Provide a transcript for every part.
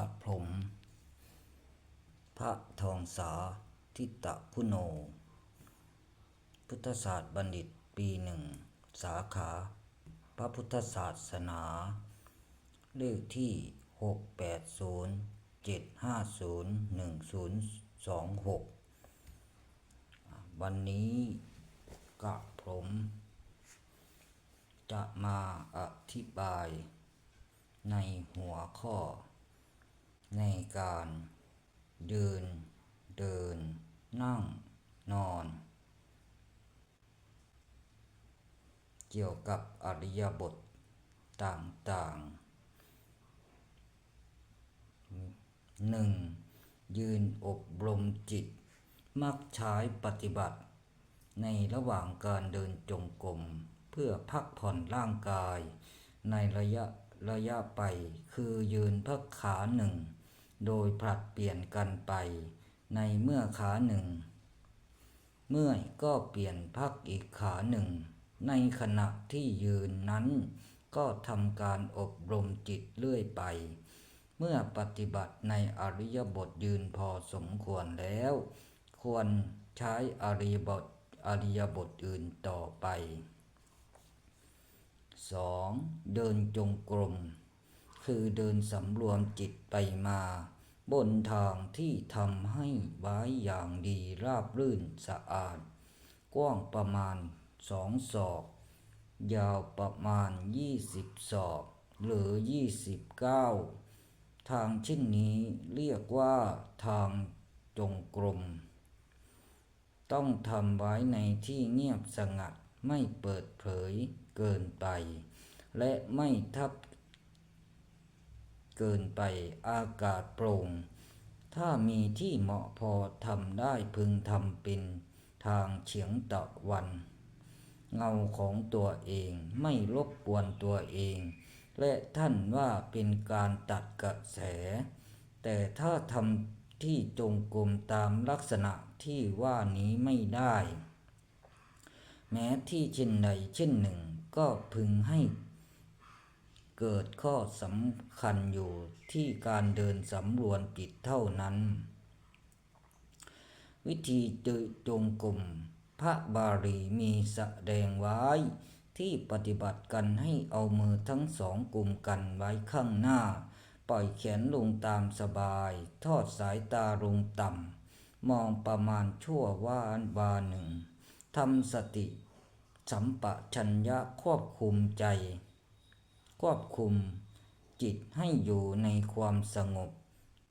กับผม พระทองสาทิตะคุโน พุทธศาสตร์บัณฑิตปีหนึ่ง สาขา พระพุทธศาสนา เลขที่ 680 750 1026 วันนี้กับผม จะมาอธิบายในหัวข้อ ในการยืน เดิน นั่ง นอน เกี่ยวกับอริยบทต่างๆหนึ่งยืนอบรมจิต มักใช้ปฏิบัติ ในระหว่างการเดินจงกรมเพื่อพักผ่อนร่างกาย ในระยะระยะไปคือยืนพักขาหนึ่ง โดยผลัดเปลี่ยนกันไป ในเมื่อขาหนึ่ง เมื่อยก็เปลี่ยนพักอีกขาหนึ่ง ในขณะที่ยืนนั้นก็ทำการอบรมจิตเรื่อยไป เมื่อปฏิบัติในอริยบทยืนพอสมควรแล้ว ควรใช้อริยบทอริยบทอื่นต่อไป 2. เดินจงกรม คือเดินสำรวมจิตไปมา บนทางที่ทำให้ไว้อย่างดีราบรื่นสะอาด กว้างประมาณสองศอก ยาวประมาณ 20 ศอก หรือ 29 ทางเช่นนี้เรียกว่าทางจงกรม ต้องทำไว้ในที่เงียบสงัดไม่เปิดเผยเกินไป และไม่ทับ เกินไปอากาศโปร่ง ถ้ามีที่เหมาะพอทำได้พึงทำเป็นทางเฉียงตะวัน เงาของตัวเองไม่รบกวนตัวเอง และท่านว่าเป็นการตัดกระแส แต่ถ้าทำที่จงกรมตามลักษณะที่ว่านี้ไม่ได้ แม้ที่เช่นใดเช่นหนึ่งก็พึงให้ เกิดข้อสำคัญอยู่ที่การเดินสำรวนจิตเท่านั้น วิธีเดินจงกรมพระบาลีมีแสดงไว้ที่ปฏิบัติกันให้เอามือทั้งสองกลุ่มกันไว้ข้างหน้า ปล่อยแขนลงตามสบาย ทอดสายตาลงต่ำ มองประมาณชั่ววานวาหนึ่งทำสติ สัมปชัญญะควบคุมใจ ควบคุม จิตให้อยู่ในความสงบ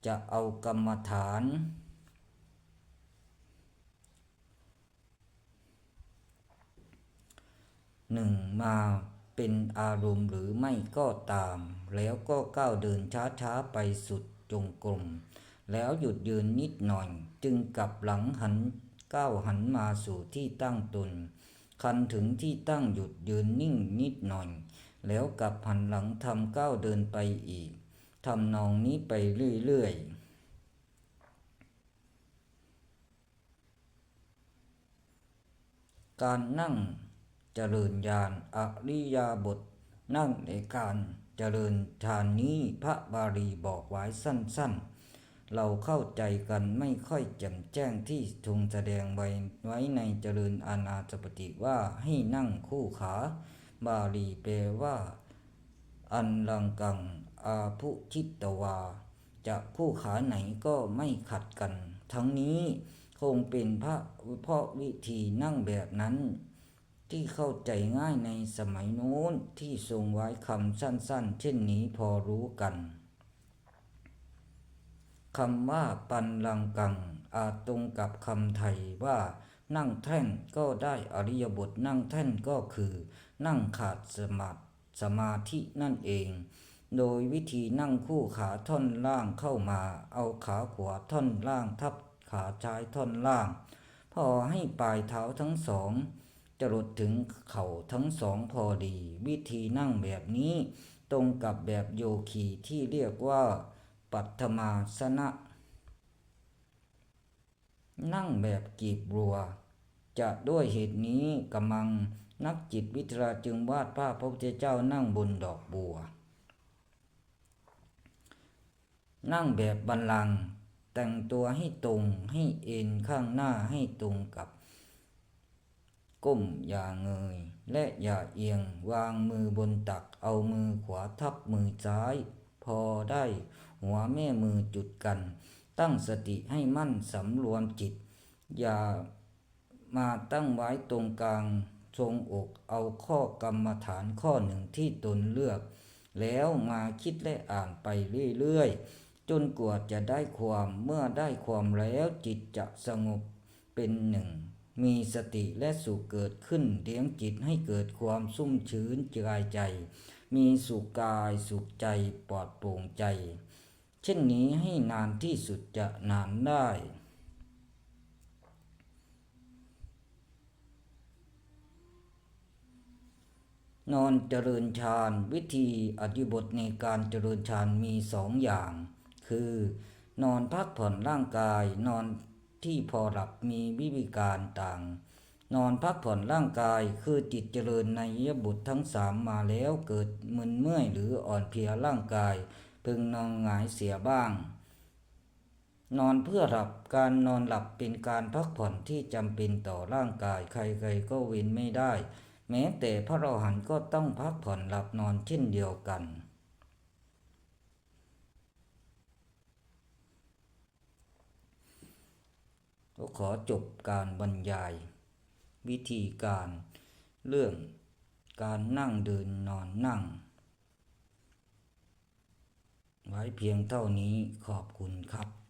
จะเอากรรมฐาน หนึ่งมาเป็นอารมณ์หรือไม่ก็ตาม แล้วก็ก้าวเดินช้าๆไปสุดจงกรมแล้วหยุดยืนนิดหน่อย จึงกลับหลังหันก้าวหันมาสู่ที่ตั้งตน คันถึงที่ตั้งหยุดยืนนิ่งนิดหน่อย แล้วกลับหันหลังทำก้าวเดินไปอีกทำนองนี้ไปเรื่อยๆการนั่งเจริญญาณอริยาบท นั่งในการเจริญฌานนี้พระบาลีบอกไว้สั้นๆ เราเข้าใจกันไม่ค่อยแจ่มแจ้งที่ทรงแสดงไว้ไว้ในเจริญอานาจปติว่าให้นั่งคู่ขา บาลีแปลว่า อันลังกัง อาภุชิตตวา จะคู่ขาไหนก็ไม่ขัดกัน ทั้งนี้คงเป็นพระเพราะวิธีนั่งแบบนั้น ที่เข้าใจง่ายในสมัยโน้นที่ทรงไว้คำสั้น ๆ เช่นนี้พอรู้กันคำว่าปันลังกังอาจตรงกับคำไทยว่า นั่งแท่นก็ได้อริยบทนั่งแท่นก็คือ นั่งขาดสมาสมาธินั่นเอง โดยวิธีนั่งคู่ขาท่อนล่างเข้ามา เอาขาขวาท่อนล่างทับขาซ้ายท่อนล่าง พอให้ปลายเท้าทั้งสองจรดถึงเข่าทั้งสองพอดี วิธีนั่งแบบนี้ ตรงกับแบบโยคีที่เรียกว่า ปัตมาสนะ นั่งแบบกีบบัว จะด้วยเหตุนี้กำลังนักจิตวิทยาจึงวาดภาพพระพุทธเจ้านั่งบนดอกบัว นั่งแบบบัลลัง แต่งตัวให้ตรงให้เอ็นข้างหน้าให้ตรงกับ ก้มอย่าเงย และอย่าเอียงวางมือบนตักเอามือขวาทับมือซ้าย พอได้หัวแม่มือจุดกัน ตั้งสติให้มั่นสำรวมจิต อย่ามาตั้งไว้ตรงกลางทรงอกเอาข้อกรรมฐานข้อหนึ่งที่ตนเลือก แล้วมาคิดและอ่านไปเรื่อยๆ จนกว่าจะได้ความเมื่อได้ความแล้วจิตจะสงบเป็นหนึ่ง มีสติและสุขเกิดขึ้นเลี้ยงจิตให้เกิดความสุ่มชื้นกายใจ มีสุขกายสุขใจปลอดโปร่งใจ เช่นนี้ให้นานที่สุดจะนานได้ นอนเจริญฌานวิธีอธิบทในการเจริญฌานมีสองอย่าง คือ นอนพักผ่อนร่างกาย นอนที่พอหลับมีวิธีการต่าง นอนพักผ่อนร่างกายคือจิตเจริญในอิริยาบททั้งสามมาแล้วเกิดมึนเมื่อยหรืออ่อนเพลียร่างกาย พึงนอนหงายเสียบ้าง นอนเพื่อหลับการนอนหลับเป็นการพักผ่อนที่จำเป็นต่อร่างกายใครๆก็เว้นไม่ได้ แม้แต่พระอรหันต์ก็ต้องพักผ่อนหลับนอนเช่นเดียวกันก็ขอจบการบรรยาย วิธีการเรื่องการนั่งเดินนอนนั่ง ไว้เพียงเท่านี้ขอบคุณครับ